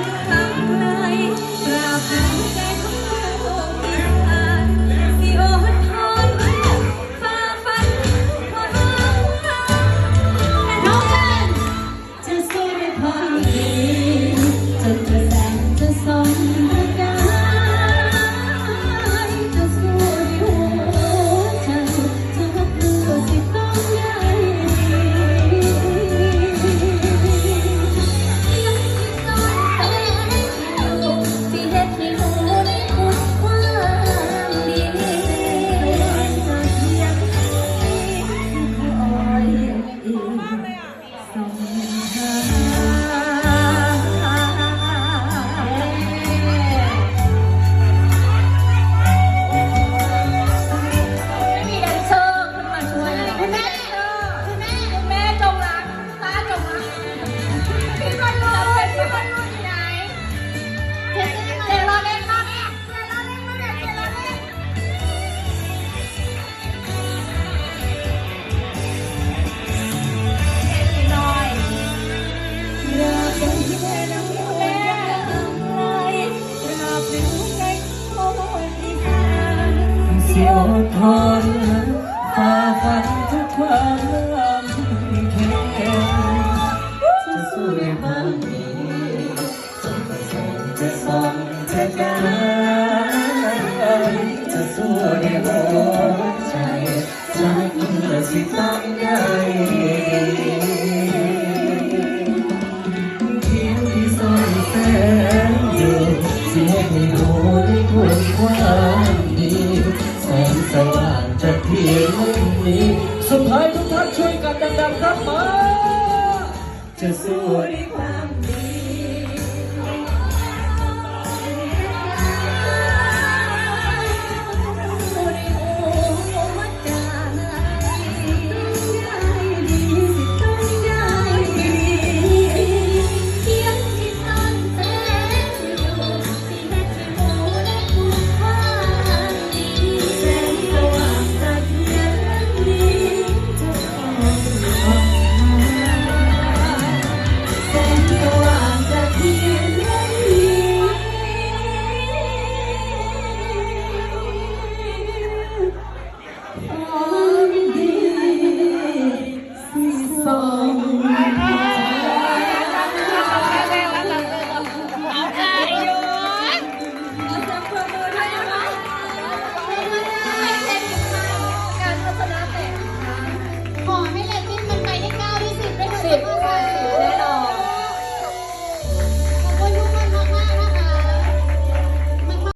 sky. สิอดทนฝ่าฟันทุกความลแข็งจะสู้ในบางทีจะประสงจะสมจะได้จะสู้ในหัวใจจะเมื่อสิต้องได้ผิวที่สอนแสงอยู่เสียงในหัวในนความดี สว่างจากเพียงมุมนี้สุดท้ายทุกท่านช่วยกันดังๆครับมาจะสวย Lord.